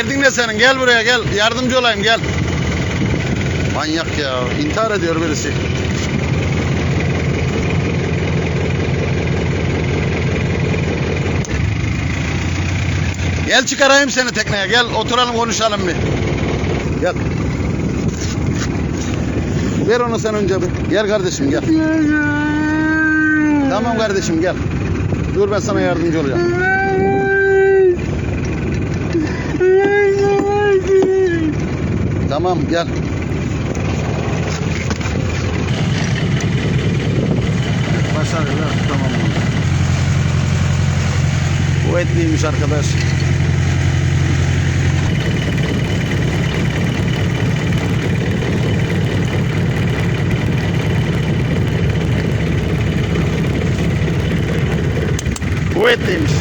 Derdin ne senin? Gel buraya gel. Yardımcı olayım gel. Manyak ya. İntihar ediyor birisi. Gel çıkarayım seni tekneye. Gel oturalım konuşalım bir. Gel. Ver onu sen önce bir. Gel kardeşim gel. Tamam kardeşim gel. Dur ben sana yardımcı olacağım. Tamam gel. Başarılı tamam. Kuvvetliymiş arkadaş. Kuvvetliymiş.